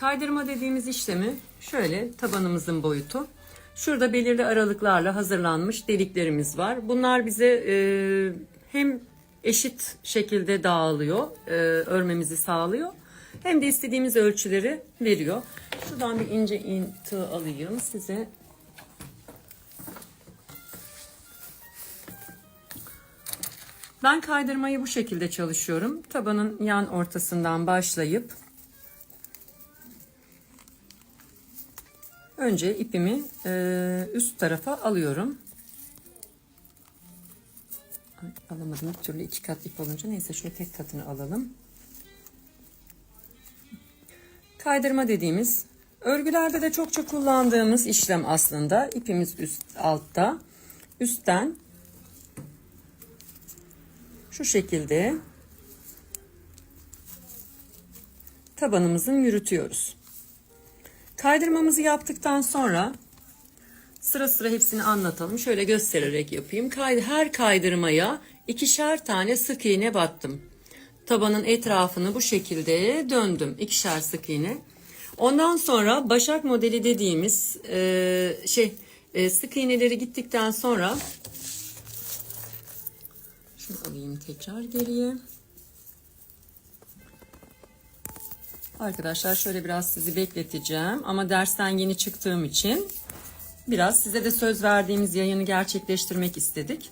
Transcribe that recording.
Kaydırma dediğimiz işlemi şöyle tabanımızın boyutu. Şurada belirli aralıklarla hazırlanmış deliklerimiz var. Bunlar bize e, hem eşit şekilde dağılıyor, e, örmemizi sağlıyor. Hem de istediğimiz ölçüleri veriyor. Şuradan bir ince in tığ alayım size. Ben kaydırmayı bu şekilde çalışıyorum. Tabanın yan ortasından başlayıp önce ipimi e, üst tarafa alıyorum. Ay, alamadım bir türlü iki kat ip olunca neyse şöyle tek katını alalım. Kaydırma dediğimiz örgülerde de çokça kullandığımız işlem aslında. İpimiz üst altta. Üstten şu şekilde tabanımızın yürütüyoruz. Kaydırmamızı yaptıktan sonra sıra sıra hepsini anlatalım. Şöyle göstererek yapayım. Her kaydırmaya ikişer tane sık iğne battım. Tabanın etrafını bu şekilde döndüm. ikişer sık iğne. Ondan sonra başak modeli dediğimiz e, şey e, sık iğneleri gittikten sonra şunu alayım tekrar geriye. Arkadaşlar şöyle biraz sizi bekleteceğim ama dersten yeni çıktığım için biraz size de söz verdiğimiz yayını gerçekleştirmek istedik.